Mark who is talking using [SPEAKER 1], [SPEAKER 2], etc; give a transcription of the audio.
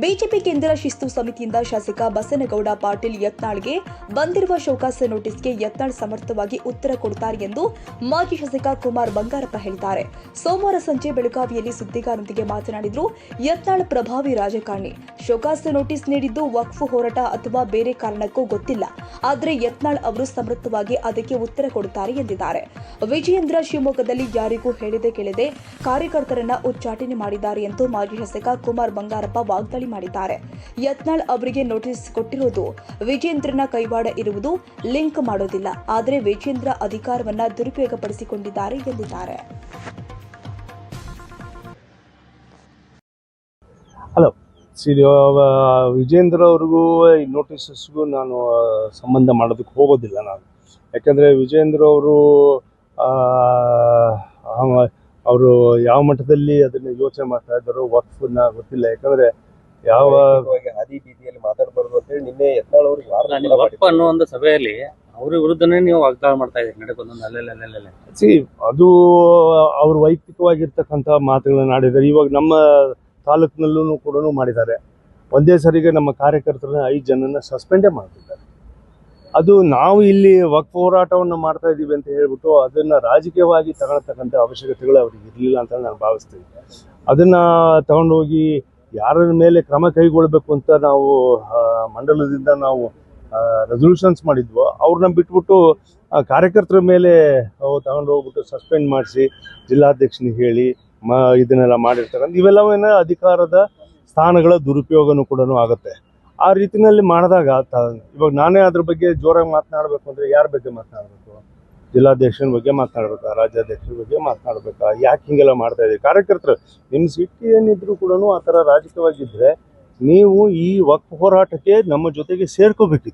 [SPEAKER 1] BJP ಕೇಂದ್ರ ಶಿಸ್ತು ಸಮಿತಿಯಿಂದ ಶಾಸಕ ಬಸನಗೌಡ ಪಾಟೀಲ್ ಯತ್ನಾಳ್ಗೆ ಬಂದಿರುವ ಶೋಕಾಸ ನೋಟಿಸ್ಗೆ ಯತ್ನಾಳ್ ಸಮರ್ಥವಾಗಿ ಉತ್ತರ ಕೊಡುತ್ತಾರೆ ಎಂದು ಮಾಜಿ ಶಾಸಕ ಕುಮಾರ್ ಬಂಗಾರಪ್ಪ ಹೇಳಿದ್ದಾರೆ. ಸೋಮವಾರ ಸಂಜೆ ಬೆಳಗಾವಿಯಲ್ಲಿ ಸುದ್ದಿಗಾರರೊಂದಿಗೆ ಮಾತನಾಡಿದ್ರು ಯತ್ನಾಳ್ ಪ್ರಭಾವಿ ರಾಜಕಾರಣಿ. ಶೋಕಾಸ ನೋಟಿಸ್ ನೀಡಿದ್ದು ವಕ್ಫ್ ಹೋರಾಟ ಅಥವಾ ಬೇರೆ ಕಾರಣಕ್ಕೂ ಗೊತ್ತಿಲ್ಲ. ಆದರೆ ಯತ್ನಾಳ್ ಅವರು ಸಮರ್ಥವಾಗಿ ಅದಕ್ಕೆ ಉತ್ತರ ಕೊಡುತ್ತಾರೆ ಎಂದಿದ್ದಾರೆ. ವಿಜಯೇಂದ್ರ ಶಿವಮೊಗ್ಗದಲ್ಲಿ ಯಾರಿಗೂ ಹೇಳಿದೆ ಕೇಳದೆ ಕಾರ್ಯಕರ್ತರನ್ನ ಉಚ್ಚಾಟನೆ ಮಾಡಿದ್ದಾರೆ ಎಂದು ಮಾಜಿ ಶಾಸಕ ಕುಮಾರ್ ಬಂಗಾರಪ್ಪ ವಾಗ್ದಾಳಿ ಮಾಡಿದ್ದಾರೆ. ಯತ್ನಾಳ್ ಅವರಿಗೆ ನೋಟಿಸ್ ಕೊಟ್ಟಿರುವುದು ವಿಜೇಂದ್ರನ ಕೈವಾಡ ಇರುವುದು ಲಿಂಕ್ ಮಾಡೋದಿಲ್ಲ. ಆದರೆ ವಿಜೇಂದ್ರ ಅಧಿಕಾರವನ್ನ ದುರುಪಯೋಗಪಡಿಸಿಕೊಂಡಿದ್ದಾರೆ ಎಂದಿದ್ದಾರೆ.
[SPEAKER 2] ಹಲೋ ಸಿ ವಿಜೇಂದ್ರ ಅವ್ರಿಗೂ ಈ ನೋಟಿಸಸ್ಗೂ ನಾನು ಸಂಬಂಧ ಮಾಡೋದಕ್ಕೆ ಹೋಗೋದಿಲ್ಲ ನಾನು. ಯಾಕಂದರೆ ವಿಜೇಂದ್ರ ಅವರು ಅವರು ಯಾವ ಮಟ್ಟದಲ್ಲಿ ಅದನ್ನು ಯೋಚನೆ ಮಾಡ್ತಾ ಇದ್ದಾರೋ ವರ್ಕ್ ಗೊತ್ತಿಲ್ಲ. ಯಾಕಂದರೆ ಯಾವ
[SPEAKER 3] ಹಾದಿ ಬೀದಿಯಲ್ಲಿ ಮಾತಾಡಬಾರ್ದು ಅಂತ ಹೇಳಿ ನಿನ್ನೆ ಯತ್ನಾಳ್ ಅವರು
[SPEAKER 4] ಅಲ್ಲ, ಅನ್ನೋ ಒಂದು ಸಭೆಯಲ್ಲಿ ಅವ್ರ ವಿರುದ್ಧನೇ ನೀವು ವಾಗ್ದಾಳ ಮಾಡ್ತಾ ಇದ್ದೀರಿ ನಡೆಕೊಂಡು ಅಲ್ಲೆಲ್ಲ ಅಲ್ಲೆಲ್ಲ
[SPEAKER 2] ಸಿ ಅದು ಅವ್ರ ವೈಯಕ್ತಿಕವಾಗಿರ್ತಕ್ಕಂಥ ಮಾತುಗಳನ್ನ ಆಡಿದ್ದಾರೆ ಇವಾಗ ನಮ್ಮ ತಾಲೂಕಿನಲ್ಲೂ ಕೂಡ ಮಾಡಿದ್ದಾರೆ. ಒಂದೇ ಸರಿಗೆ ನಮ್ಮ ಕಾರ್ಯಕರ್ತರನ್ನ ಐದು ಜನನ ಸಸ್ಪೆಂಡೇ ಮಾಡ್ತಿದ್ದಾರೆ. ಅದು ನಾವು ಇಲ್ಲಿ ವಕ್ ಹೋರಾಟವನ್ನು ಮಾಡ್ತಾ ಇದ್ದೀವಿ ಅಂತ ಹೇಳ್ಬಿಟ್ಟು ಅದನ್ನ ರಾಜಕೀಯವಾಗಿ ತಗೊಳ್ತಕ್ಕಂಥ ಅವಶ್ಯಕತೆಗಳು ಅವ್ರಿಗೆ ಇರಲಿಲ್ಲ ಅಂತ ನಾನು ಭಾವಿಸ್ತೀನಿ. ಅದನ್ನ ತಗೊಂಡೋಗಿ ಯಾರ ಮೇಲೆ ಕ್ರಮ ಕೈಗೊಳ್ಬೇಕು ಅಂತ ನಾವು ಮಂಡಲದಿಂದ ನಾವು ರೆಸೊಲ್ಯೂಷನ್ಸ್ ಮಾಡಿದ್ವೋ, ಅವ್ರನ್ನ ಬಿಟ್ಬಿಟ್ಟು ಕಾರ್ಯಕರ್ತರ ಮೇಲೆ ತಗೊಂಡು ಹೋಗ್ಬಿಟ್ಟು ಸಸ್ಪೆಂಡ್ ಮಾಡಿಸಿ ಜಿಲ್ಲಾಧ್ಯಕ್ಷನಿಗೆ ಹೇಳಿ, ಮ, ಇದನ್ನೆಲ್ಲ ಮಾಡಿರ್ತಕ್ಕಂಥ ಇವೆಲ್ಲವೇನ ಅಧಿಕಾರದ ಸ್ಥಾನಗಳ ದುರುಪಯೋಗನೂ ಕೂಡ ಆಗುತ್ತೆ. ಆ ರೀತಿನಲ್ಲಿ ಮಾಡಿದಾಗ ಇವಾಗ ನಾನೇ ಅದ್ರ ಬಗ್ಗೆ ಜೋರಾಗಿ ಮಾತನಾಡಬೇಕು ಅಂದರೆ ಯಾರ ಬಗ್ಗೆ ಮಾತನಾಡಬೇಕು? ಜಿಲ್ಲಾಧ್ಯಕ್ಷನ ಬಗ್ಗೆ ಮಾತನಾಡ್ಬೇಕಾ ರಾಜ್ಯಾಧ್ಯಕ್ಷರ ಬಗ್ಗೆ ಮಾತನಾಡ್ಬೇಕಾ ಯಾಕೆ ಹಿಂಗೆಲ್ಲ ಮಾಡ್ತಾ ಇದ್ದೀವಿ ಕಾರ್ಯಕರ್ತರು ನಿಮ್ಮ ಸಿಟ್ಟು ಏನಿದ್ರು ಕೂಡ ಆ ಥರ ರಾಜಕೀಯವಾಗಿದ್ದರೆ ನೀವು ಈ ವಕ್ಫ್ ಹೋರಾಟಕ್ಕೆ ನಮ್ಮ ಜೊತೆಗೆ ಸೇರ್ಕೋಬೇಕಿತ್ತು.